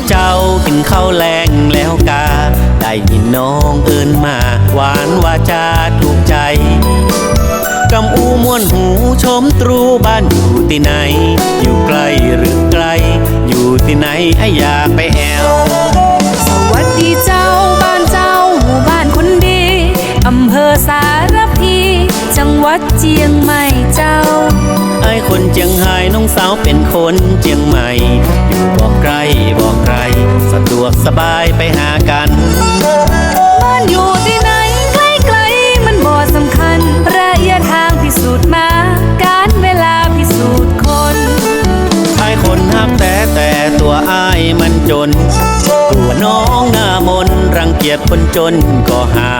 ดีเจ้ากินข้าวแรงแล้วกา ได้ยินน้องเอินมา หวานวาจาถูกใจกำอูมวนหูชมตรูบ้านอยู่ที่ไหน อยู่ไกลหรือไกล อยู่ที่ไหนไออยากไปแอว สวัสดีเจ้าบ้านเจ้าหมู่บ้านคนดีอำเภอสารพี จังหวัดเจียงใหม่เจ้า ไอคนเจียงไฮ้น้องสาวเป็นคนเจียงใหม่ สะดวกสบายไปหากัน บ้านอยู่ที่ไหนใกล้ๆมันบ่สำคัญ ระยะทางพิสูจน์มา การเวลาพิสูจน์คนไอคนฮักแต่แต่ตัวอายมันจน ตัวน้องหน้ามนต์รังเกียจคนจนก็หา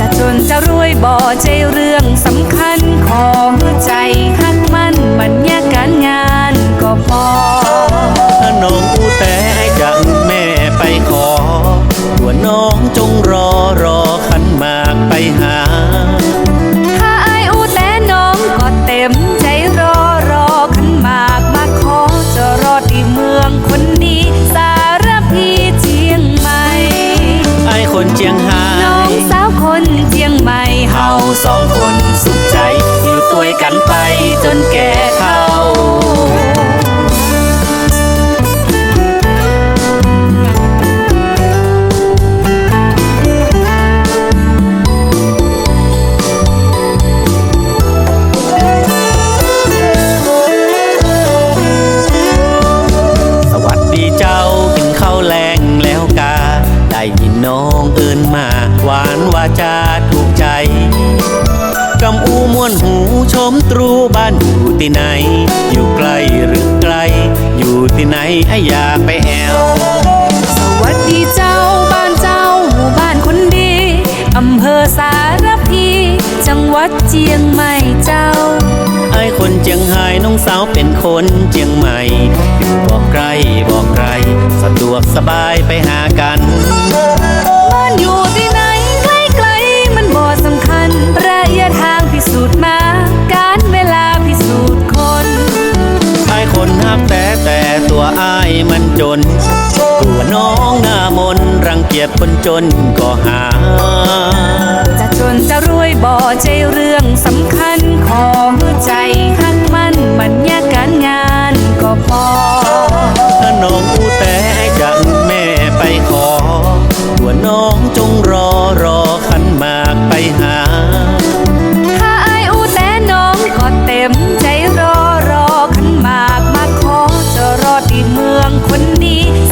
จะจนจะรวยบ่ใจเรื่องสำคัญของใจหัก จนแก่เฒ่าสวัสดีเจ้ากินข้าวแรงแล้วกาได้ยินน้องเอินมาหวานวาจาถู กใจกำอูมวนหูชมตรูบ้านอยู่ที่ไหน อยู่ไกลหรือไกล อยู่ที่ไหนไออยากไปแอว สวัสดีเจ้าบ้านเจ้าหมู่บ้านคนดีอำเภอสารพี จังหวัดเจียงใหม่เจ้าไอคนเจียงไฮ้น้องสาวเป็นคนเจียงใหม่ อยู่บอกไกลบอกไกลสะดวกสบายไปหากัน ตัวน้องหน้ามนรังเกียจคนจนก็หา จะจนจะรวยบ่ใจเรื่องสำคัญของ อ